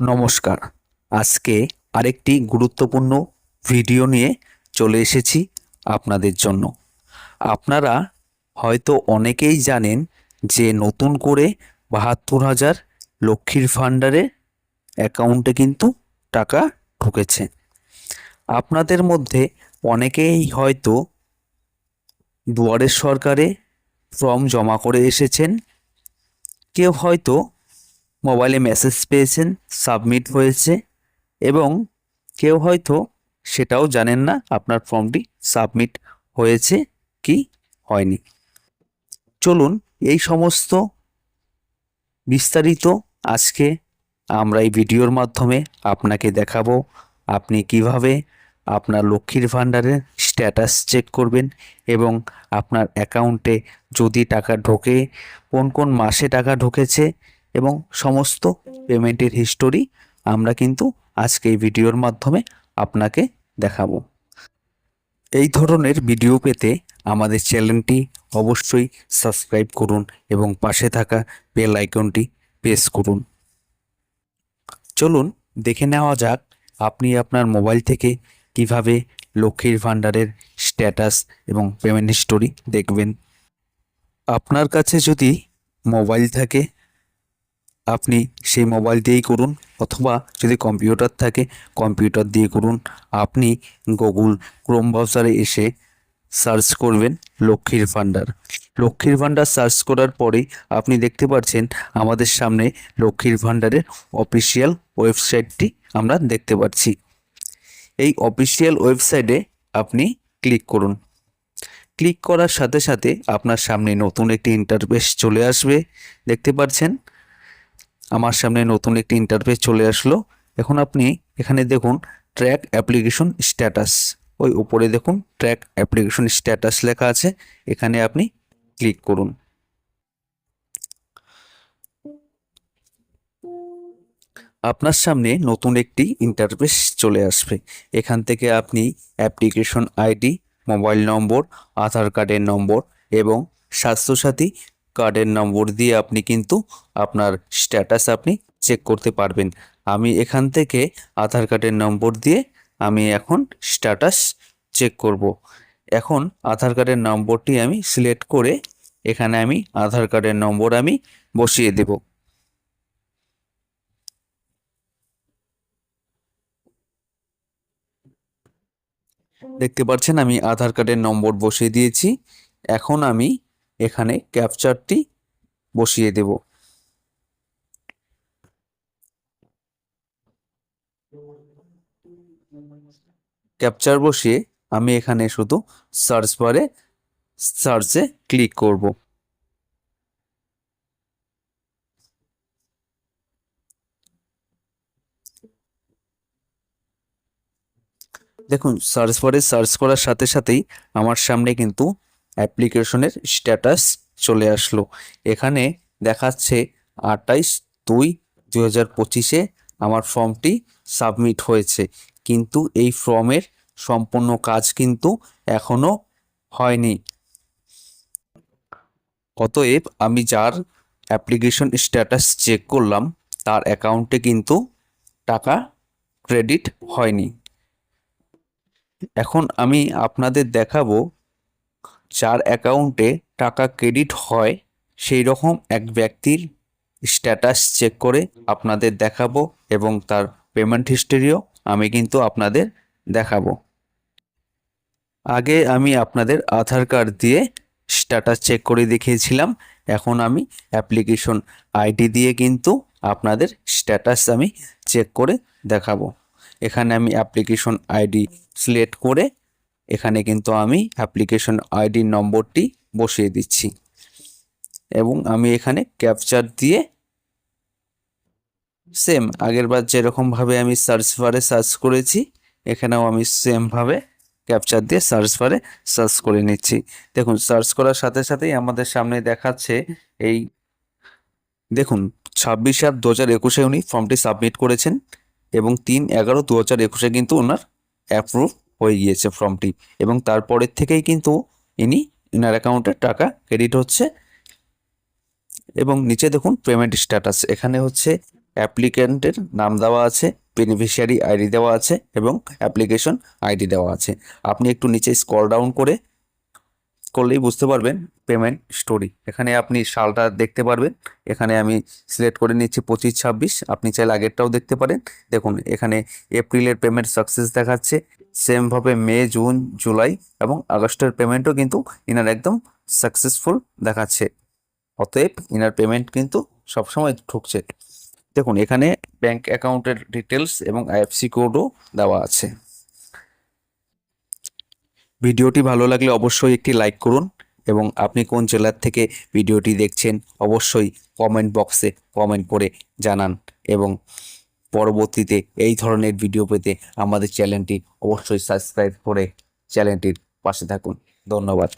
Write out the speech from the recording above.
নমস্কার। আজকে আরেকটি গুরুত্বপূর্ণ ভিডিও নিয়ে চলে এসেছি আপনাদের জন্য। আপনারা হয়তো অনেকেই জানেন যে নতুন করে বাহাত্তর হাজার লক্ষ্মীর ভাণ্ডারে অ্যাকাউন্টে কিন্তু টাকা ঢুকেছে। আপনাদের মধ্যে অনেকেই হয়তো দুয়ারের সরকারে ফর্ম জমা করে এসেছেন। কেউ হয়তো মোবাইলে মেসেজ পেয়েছেন, সাবমিট হয়েছে এবং কেউ হয়তো সেটাও জানেন না আপনার ফর্মটি সাবমিট হয়েছে কি হয়নি। চলুন এই সমস্ত বিস্তারিত আজকে আমরা এই ভিডিওর মাধ্যমে আপনাকে দেখাবো, আপনি কীভাবে আপনার লক্ষ্মীর ভাণ্ডারের স্ট্যাটাস চেক করবেন এবং আপনার অ্যাকাউন্টে যদি টাকা ঢোকে, কোন কোন মাসে টাকা ঢোকেছে এবং সমস্ত পেমেন্টের হিস্টোরি আমরা কিন্তু আজকে এই ভিডিওর মাধ্যমে আপনাকে দেখাবো। এই ধরনের ভিডিও পেতে আমাদের চ্যানেলটি অবশ্যই সাবস্ক্রাইব করুন এবং পাশে থাকা বেল আইকনটি প্রেস করুন। চলুন দেখে নেওয়া যাক আপনি আপনার মোবাইল থেকে কীভাবে লক্ষ্মীর ভাণ্ডারের স্ট্যাটাস এবং পেমেন্ট হিস্টোরি দেখবেন। আপনার কাছে যদি মোবাইল থাকে আপনি সেই মোবাইল দিয়েই করুন অথবা যদি কম্পিউটার থাকে কম্পিউটার দিয়ে করুন। আপনি গুগল ক্রোম ব্রাউজারে এসে সার্চ করবেন লক্ষ্মীর ভাণ্ডার। লক্ষ্মীর ভাণ্ডার সার্চ করার পরেই আপনি দেখতে পাচ্ছেন আমাদের সামনে লক্ষ্মীর ভাণ্ডারের অফিসিয়াল ওয়েবসাইটটি আমরা দেখতে পাচ্ছি। এই অফিসিয়াল ওয়েবসাইটে আপনি ক্লিক করুন। ক্লিক করার সাথে সাথে আপনার সামনে নতুন একটি ইন্টারফেস চলে আসবে। দেখতে পাচ্ছেন আমার সামনে নতুন একটি ইন্টারফেস চলে আসলো। এখন আপনি এখানে দেখুন ট্র্যাক অ্যাপ্লিকেশন স্ট্যাটাস ওই উপরে দেখুন ট্র্যাক অ্যাপ্লিকেশন স্ট্যাটাস লেখা আছে। এখানে আপনি ক্লিক করুন। আপনার সামনে নতুন একটি ইন্টারফেস চলে আসবে। এখান থেকে আপনি application ID mobile number Aadhaar কার্ডের নম্বর এবং স্বাস্থ্যসাথী কার্ডের নম্বর দিয়ে আপনি কিন্তু আপনার স্ট্যাটাস আপনি চেক করতে পারবেন। আমি এখান থেকে আধার কার্ডের নম্বর দিয়ে আমি এখন স্ট্যাটাস চেক করব। এখন আধার কার্ডের নম্বরটি আমি সিলেক্ট করে এখানে আমি আধার কার্ডের নম্বর আমি বসিয়ে দেব। দেখতে পাচ্ছেন আমি আধার কার্ডের নম্বর বসিয়ে দিয়েছি। এখন আমি এখানে ক্যাপচারটি বসিয়ে দেব। ক্যাপচার বসিয়ে আমি এখানে শুধু সার্চ বারে সার্চে ক্লিক করব। দেখুন সার্চ বারে সার্চ করার সাথে সাথেই আমার সামনে কিন্তু অ্যাপ্লিকেশনের স্ট্যাটাস চলে আসলো। এখানে দেখাচ্ছে আটাইশ দুই দু হাজার পঁচিশে আমার ফর্মটি সাবমিট হয়েছে। কিন্তু এই ফর্মের সম্পূর্ণ কাজ কিন্তু এখনও হয়নি। অতএব আমি যার অ্যাপ্লিকেশন স্ট্যাটাস চেক করলাম, তার অ্যাকাউন্টে কিন্তু টাকা ক্রেডিট হয়নি। এখন আমি আপনাদের দেখাবো যার অ্যাকাউন্টে টাকা ক্রেডিট হয়, সেই রকম এক ব্যক্তির স্ট্যাটাস চেক করে আপনাদের দেখাবো এবং তার পেমেন্ট হিস্টোরিও আমি কিন্তু আপনাদের দেখাবো। আগে আমি আপনাদের আধার কার্ড দিয়ে স্ট্যাটাস চেক করে দেখিয়েছিলাম, এখন আমি অ্যাপ্লিকেশন আইডি দিয়ে কিন্তু আপনাদের স্ট্যাটাস আমি চেক করে দেখাবো। এখানে আমি অ্যাপ্লিকেশন আইডি সিলেক্ট করে এখানে কিন্তু আমি অ্যাপ্লিকেশন আইডির নম্বরটি বসিয়ে দিচ্ছি। এবং আমি এখানে ক্যাপচার দিয়ে সেম আগেরবার যেরকমভাবে আমি সার্চ বারে সার্চ করেছি, এখানেও আমি সেমভাবে ক্যাপচার দিয়ে সার্চ বারে সার্চ করে নিচ্ছি। দেখুন সার্চ করার সাথে সাথেই আমাদের সামনে দেখাচ্ছে এই, দেখুন, ছাব্বিশ আট দু হাজার একুশে উনি ফর্মটি সাবমিট করেছেন এবং তিন এগারো দু হাজার একুশে কিন্তু ওনার অ্যাপ্রুভ হয়ে গিয়েছে ফর্মটি। এবং তারপরের থেকেই কিন্তু ইনি ইনার অ্যাকাউন্টে টাকা ক্রেডিট হচ্ছে। এবং নিচে দেখুন পেমেন্ট স্ট্যাটাস এখানে হচ্ছে অ্যাপ্লিক্যান্টের নাম দেওয়া আছে বেনিফিশিয়ারি আইডি দেওয়া আছে এবং অ্যাপ্লিকেশন আইডি দেওয়া আছে। আপনি একটু নিচে স্কল ডাউন করে করলেই বুঝতে পারবেন পেমেন্ট স্টোরি এখানে আপনি সালটা দেখতে পারবেন। এখানে আমি সিলেক্ট করে নিচ্ছি পঁচিশ ছাব্বিশ। আপনি চাইলে আগেরটাও দেখতে পারেন। দেখুন, এখানে এপ্রিলের পেমেন্ট সাকসেস দেখাচ্ছে। সেমভাবে মে, জুন, জুলাই এবং আগস্টের পেমেন্টও কিন্তু ইনার একদম সাকসেসফুল দেখাচ্ছে। অতএব ইনার পেমেন্ট কিন্তু সবসময় ঢুকছে। দেখুন, এখানে ব্যাংক অ্যাকাউন্টের ডিটেলস এবং আইএফসি কোডও দেওয়া আছে। ভিডিওটি ভালো লাগলে অবশ্যই একটি লাইক করুন এবং আপনি কোন জেলার থেকে ভিডিওটি দেখছেন অবশ্যই কমেন্ট বক্সে কমেন্ট করে জানান এবং পরবর্তীতে এই ধরনের ভিডিও পেতে আমাদের চ্যানেলটি অবশ্যই সাবস্ক্রাইব করে চ্যানেলটির পাশে থাকুন। ধন্যবাদ।